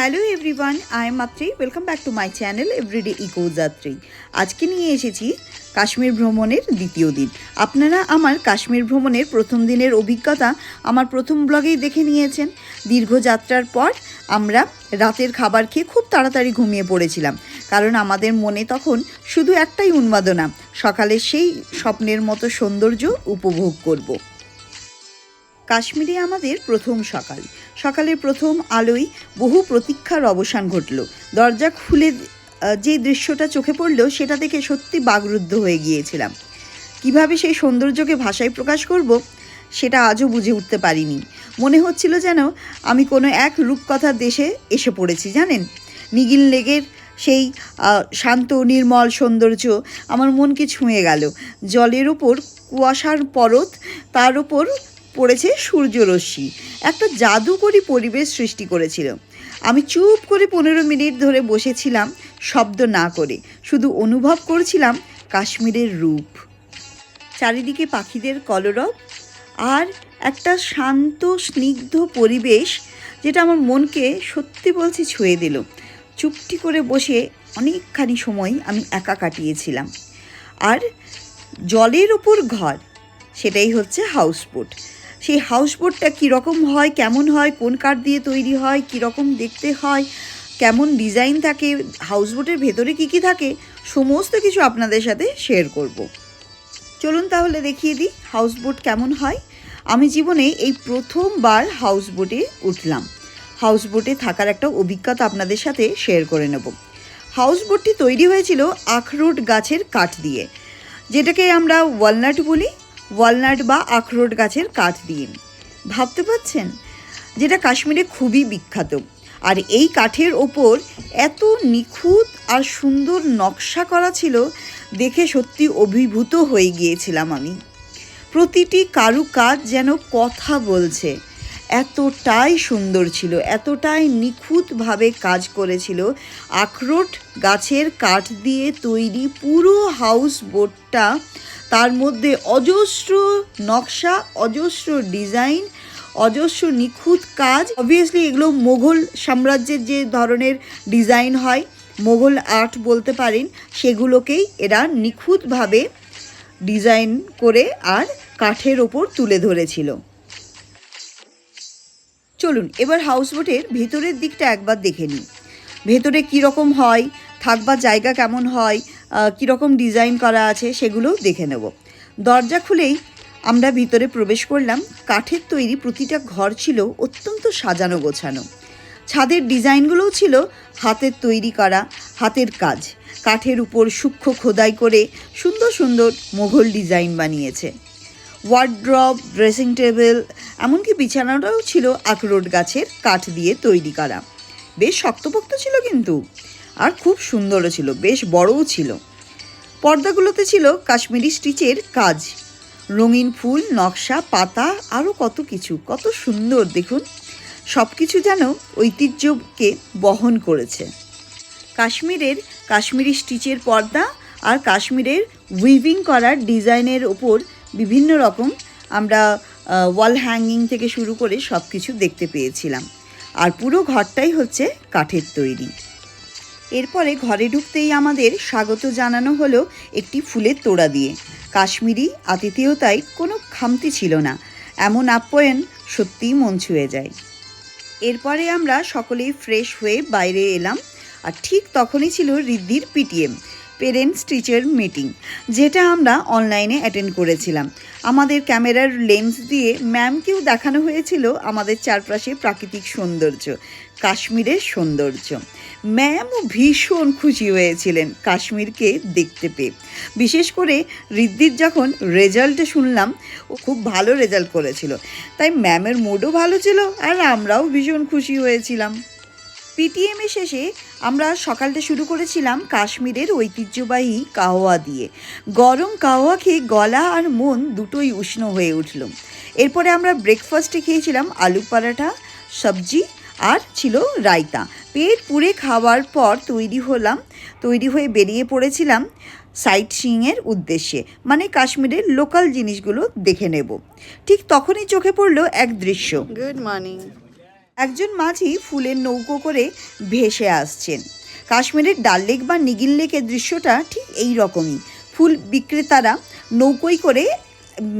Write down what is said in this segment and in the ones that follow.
Hello everyone, I am Matri welcome back to my channel everyday eco Jatri. আজকে নিয়ে এসেছি কাশ্মীর ভ্রমণের দ্বিতীয় দিন। আপনারা আমার কাশ্মীর ভ্রমণের প্রথম দিনের অভিজ্ঞতা আমার প্রথম ব্লগেই দেখে নিয়েছেন। দীর্ঘ যাত্রার পর আমরা রাতের খাবার খেয়ে খুব তাড়াতাড়ি ঘুমিয়ে পড়েছিলাম। কারণ আমাদের মনে তখন শুধু একটাই উন্মাদনা, সকালে সেই স্বপ্নের মতো সৌন্দর্য উপভোগ করব। কাশ্মীরে আমাদের প্রথম সকাল। সকালের প্রথম আলোয় বহু প্রতীক্ষার অবসান ঘটল। দরজা খুলে যে দৃশ্যটা চোখে পড়ল, সেটা দেখে সত্যি বাগরুদ্ধ হয়ে গিয়েছিলাম। কীভাবে সেই সৌন্দর্যকে ভাষায় প্রকাশ করব, সেটা আজও বুঝে উঠতে পারিনি। মনে হচ্ছিল যেন আমি কোনো এক রূপকথার দেশে এসে পড়েছি, জানেন? নিগিল লেগের সেই শান্ত, নির্মল সৌন্দর্য আমার মনকে ছুঁয়ে গেল। জলের ওপর কুয়াশার পরত, তার ওপর পড়েছে সূর্যরশ্মি। একটা জাদুকরী পরিবেশ সৃষ্টি করেছিল। আমি চুপ করে পনেরো মিনিট ধরে বসেছিলাম শব্দ না করে। শুধু অনুভব করছিলাম কাশ্মীরের রূপ। চারিদিকে পাখিদের কলরব আর একটা শান্ত, স্নিগ্ধ পরিবেশ যেটা আমার মনকে সত্যি বলছি ছুঁয়ে দিল। চুপটি করে বসে অনেকখানি সময় আমি একা কাটিয়েছিলাম। আর জলের ওপর ঘর, সেটাই হচ্ছে হাউসবোট। সেই হাউসবোটটা কীরকম হয়, কেমন হয়, কোন কাঠ দিয়ে তৈরি হয়, কীরকম দেখতে হয়, কেমন ডিজাইন থাকে হাউসবোটের ভেতরে কী কী থাকে, সমস্ত কিছু আপনাদের সাথে শেয়ার করব। চলুন তাহলে দেখিয়ে দিই হাউসবোট কেমন হয়। আমি জীবনে এই প্রথমবার হাউসবোটে উঠলাম। হাউসবোটে থাকার একটা অভিজ্ঞতা আপনাদের সাথে শেয়ার করে নেব। হাউসবোটটি তৈরি হয়েছিল আখরোট গাছের কাঠ দিয়ে, যেটাকে আমরা ওয়ালনাট বলি। ওয়ালনাট বা আখরোট গাছের কাঠ দিয়ে। ভাবতে পারছেন? যেটা কাশ্মীরে খুবই বিখ্যাত। আর এই কাঠের ওপর এত নিখুঁত আর সুন্দর নকশা করা ছিল, দেখে সত্যি অভিভূত হয়ে গিয়েছিলাম আমি। প্রতিটি কারু কাজ যেন কথা বলছে। এতটাই সুন্দর ছিল, এতটাই নিখুঁতভাবে কাজ করেছিল। আখরোট গাছের কাঠ দিয়ে তৈরি পুরো হাউস বোটটা, তার মধ্যে অজস্র নকশা, অজস্র ডিজাইন, অজস্র নিখুঁত কাজ। অবভিয়াসলি এগুলো মোঘল সাম্রাজ্যের যে ধরনের ডিজাইন হয়, মোঘল আর্ট বলতে পারেন, সেগুলোকেই এরা নিখুঁতভাবে ডিজাইন করে আর কাঠের ওপর তুলে ধরেছিল। চলুন, এবার হাউসবোটের ভেতরের দিকটা একবার দেখে নিই। ভেতরে কীরকম হয় থাকবার জায়গা কেমন হয় কীরকম ডিজাইন করা আছে সেগুলো দেখে নেব। দরজা খুলেই আমরা ভিতরে প্রবেশ করলাম। কাঠের তৈরি প্রতিটা ঘর ছিল অত্যন্ত সাজানো গোছানো। ছাদের ডিজাইনগুলোও ছিল হাতের তৈরি করা, হাতের কাজ। কাঠের উপর সূক্ষ্ম খোদাই করে সুন্দর সুন্দর মোঘল ডিজাইন বানিয়েছে। ওয়ার্ড্রপ ড্রেসিং টেবিল এমনকি বিছানাটাও ছিল আখরোট গাছের কাঠ দিয়ে তৈরি করা। বেশ শক্তপোক্ত ছিল কিন্তু, আর খুব সুন্দরও ছিল, বেশ বড়ও ছিল। পর্দাগুলোতে ছিল কাশ্মীরি স্টিচের কাজ। রঙিন ফুল, নকশা, পাতা, আরও কত কিছু, কত সুন্দর, দেখুন। সব কিছু যেন ঐতিহ্যকে বহন করেছে। কাশ্মীরের কাশ্মীরি স্টিচের পর্দা আর কাশ্মীরের উইভিং করার ডিজাইনের ওপর বিভিন্ন রকম আমরা ওয়াল হ্যাঙ্গিং থেকে শুরু করে সব কিছু দেখতে পেয়েছিলাম। আর পুরো ঘরটাই হচ্ছে কাঠের তৈরি। এরপরে ঘরে ঢুকতেই আমাদের স্বাগত জানানো হলো একটি ফুলের তোড়া দিয়ে। কাশ্মীরি আতিথেয়তায় কোনো খামতি ছিল না। এমন আপ্যায়ন সত্যিই মন ছুঁয়ে যায়। এরপরে আমরা সকলেই ফ্রেশ হয়ে বাইরে এলাম। আর ঠিক তখনই ছিল রিদ্ধির পিটিএম। পেরেন্টস টিচার মিটিং যেটা আমরা অনলাইনে অ্যাটেন্ড করেছিলাম। আমাদের ক্যামেরার লেন্স দিয়ে ম্যামকেও দেখানো হয়েছিল আমাদের চারপাশে প্রাকৃতিক সৌন্দর্য, কাশ্মীরের সৌন্দর্য। ম্যামও ভীষণ খুশি হয়েছিলেন কাশ্মীরকে দেখতে পেয়ে। বিশেষ করে ঋদ্ধির যখন রেজাল্টে শুনলাম, ও খুব ভালো রেজাল্ট করেছিল। তাই ম্যামের মুডও ভালো ছিল আর আমরাও ভীষণ খুশি হয়েছিলাম। পিটিএম শেষে আমরা সকালটা শুরু করেছিলাম কাশ্মীরের ঐতিহ্যবাহী কাওয়া দিয়ে। গরম কাওয়া খেয়ে গলা আর মন দুটোই উষ্ণ হয়ে উঠল। এরপরে আমরা ব্রেকফাস্টে খেয়েছিলাম আলু পরাঠা, সবজি আর ছিল রায়তা। পেট পুড়ে খাওয়ার পর তৈরি হলাম, তৈরি হয়ে বেরিয়ে পড়েছিলাম সাইট সিংয়ের উদ্দেশ্যে মানে কাশ্মীরের লোকাল জিনিসগুলো দেখে নেব। ঠিক তখনই চোখে পড়ল এক দৃশ্য। Good morning. একজন মাঝি ফুলের নৌকো করে ভেসে আসছেন। কাশ্মীরের ডাল লেক বা নিগিল লেকের দৃশ্যটা ঠিক এই রকমই। ফুল বিক্রেতারা নৌকোই করে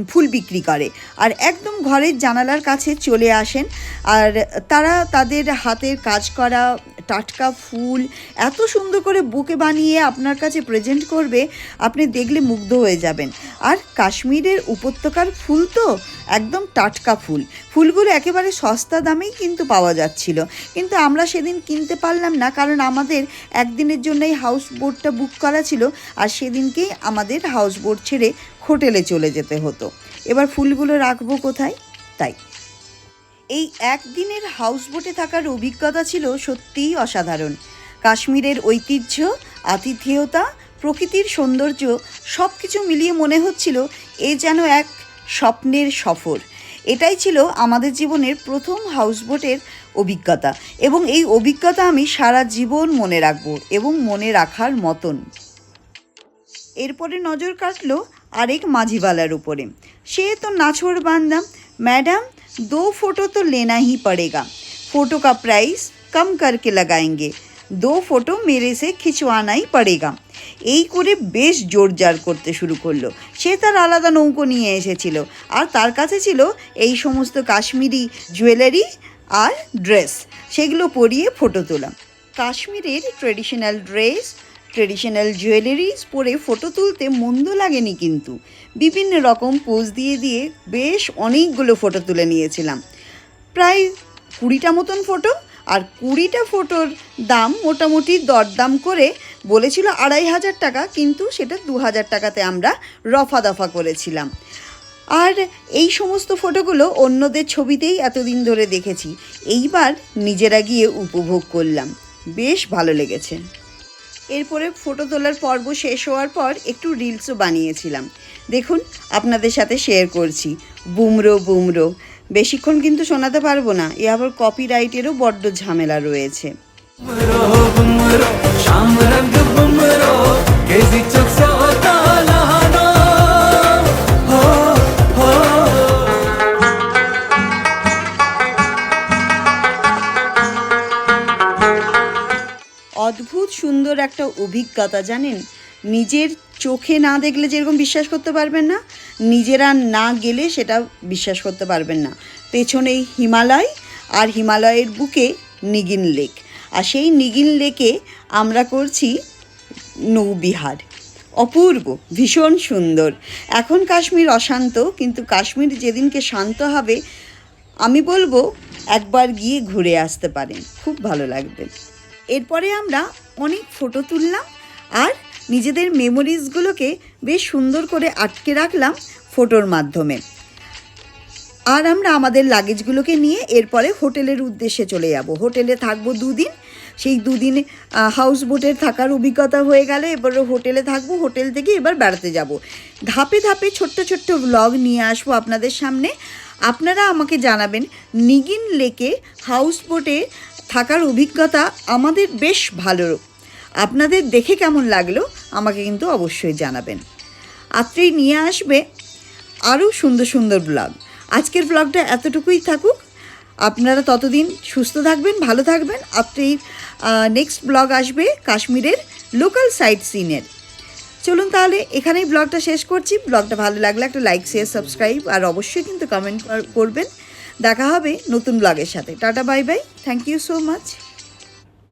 ফুল বিক্রি করে আর একদম ঘরের জানালার কাছে চলে আসেন। আর তারা তাদের হাতের কাজ করা টাটকা ফুল এত সুন্দর করে বুকে বানিয়ে আপনার কাছে প্রেজেন্ট করবে, আপনি দেখলে মুগ্ধ হয়ে যাবেন। আর কাশ্মীরের উপত্যকার ফুল তো একদম টাটকা ফুল। ফুলগুলো একেবারে সস্তা দামেই কিন্তু পাওয়া যাচ্ছিল। কিন্তু আমরা সেদিন কিনতে পারলাম না, কারণ আমাদের একদিনের জন্যই হাউস বোটটা বুক করা ছিল আর সেদিনকেই আমাদের হাউস বোট ছেড়ে হোটেলে চলে যেতে হতো। এবার ফুলগুলো রাখব কোথায়? তাই। এই একদিনের হাউসবোটে থাকার অভিজ্ঞতা ছিল সত্যিই অসাধারণ। কাশ্মীরের ঐতিহ্য, আতিথেয়তা, প্রকৃতির সৌন্দর্য সব কিছু মিলিয়ে মনে হচ্ছিল এ যেন এক স্বপ্নের সফর। এটাই ছিল আমাদের জীবনের প্রথম হাউসবোটের অভিজ্ঞতা এবং এই অভিজ্ঞতা আমি সারা জীবন মনে রাখব এবং মনে রাখার মতন। এরপরে নজর কাটল আরেক মাঝিওয়ালার উপরে। সে তো নাছোড় বান্দা। ম্যাডাম दो फोटो तो लेना ही पड़ेगा फोटो का प्राइस कम करके लगाएंगे दो फोटो मेरे से खिंचवाना ही पड़ेगा এই করে বেশ জোরজার করতে শুরু করলো সে তার আলাদা নৌকো নিয়ে এসেছিল আর তার কাছে ছিল এই সমস্ত কাশ্মীরি জুয়েলারি আর ড্রেস সেগুলো পরিয়ে ফটো তোলা কাশ্মীরের ট্রেডিশনাল ড্রেস ট্রেডিশনাল জুয়েলারিজ পরে ফটো তুলতে মন্দ লাগেনি কিন্তু বিভিন্ন রকম পোজ দিয়ে দিয়ে বেশ অনেকগুলো ফটো তুলে নিয়েছিলাম। প্রায় কুড়িটা মতন ফটো আর কুড়িটা ফটোর দাম মোটামুটি দরদাম করে বলেছিল আড়াই হাজার টাকা, কিন্তু সেটা দু হাজার টাকাতে আমরা রফা দফা করেছিলাম। আর এই সমস্ত ফটোগুলো অন্যদের ছবিতেই এতদিন ধরে দেখেছি। এইবার নিজেরা গিয়ে উপভোগ করলাম। বেশ ভালো লেগেছে। এরপরে ফটো তোলার পর্ব শেষ হওয়ার পর একটু রিলসও বানিয়েছিলাম। দেখুন, আপনাদের সাথে শেয়ার করছি। বুমরো বুমরো। বেশিক্ষণ কিন্তু শোনাতে পারব না, এ আবার কপিরাইটেরও বড্ড ঝামেলা রয়েছে। অভিজ্ঞতা, জানেন? নিজের চোখে না দেখলে যেরকম বিশ্বাস করতে পারবেন না, নিজেরা না গেলে সেটা বিশ্বাস করতে পারবেন না। পেছনেই হিমালয় আর হিমালয়ের বুকে নিগিন লেক। আর সেই নিগিন লেকে আমরা করছি নৌবিহার। অপূর্ব, ভীষণ সুন্দর। এখন কাশ্মীর অশান্ত, কিন্তু কাশ্মীর যেদিনকে শান্ত হবে, আমি বলব একবার গিয়ে ঘুরে আসতে পারেন। খুব ভালো লাগবে। এরপরে আমরা অনেক ফটো তুললাম আর নিজেদের মেমোরিজগুলোকে বেশ সুন্দর করে আটকে রাখলাম ফটোর মাধ্যমে। আর আমরা আমাদের লাগেজগুলোকে নিয়ে এরপরে হোটেলের উদ্দেশ্যে চলে যাব। হোটেলে থাকব দুদিন। সেই দুদিন হাউস বোটের থাকার অভিজ্ঞতা হয়ে গেলে এবার হোটেলে থাকব। হোটেল থেকে এবার বেড়াতে যাব। ধাপে ধাপে ছোট্ট ছোট্ট ব্লগ নিয়ে আসব আপনাদের সামনে। আপনারা আমাকে জানাবেন, নিগিন লেকে হাউস বোটে থাকার অভিজ্ঞতা আমাদের বেশ ভালো। আপনাদের দেখে কেমন লাগল আমাকে কিন্তু অবশ্যই জানাবেন। আত্রেই নিয়ে আসবে আরও সুন্দর সুন্দর ব্লগ। আজকের ব্লগটা এতটুকুই থাকুক। আপনারা ততদিন সুস্থ থাকবেন, ভালো থাকবেন। আপনি নেক্সট ব্লগ আসবে কাশ্মীরের লোকাল সাইট সিনের চলুন তাহলে এখানেই ব্লগটা শেষ করছি। ব্লগটা ভালো লাগলে একটা লাইক শেয়ার সাবস্ক্রাইব আর অবশ্যই কিন্তু কমেন্ট করবেন। দেখা হবে নতুন ব্লগের সাথে। Tata bye bye thank you so much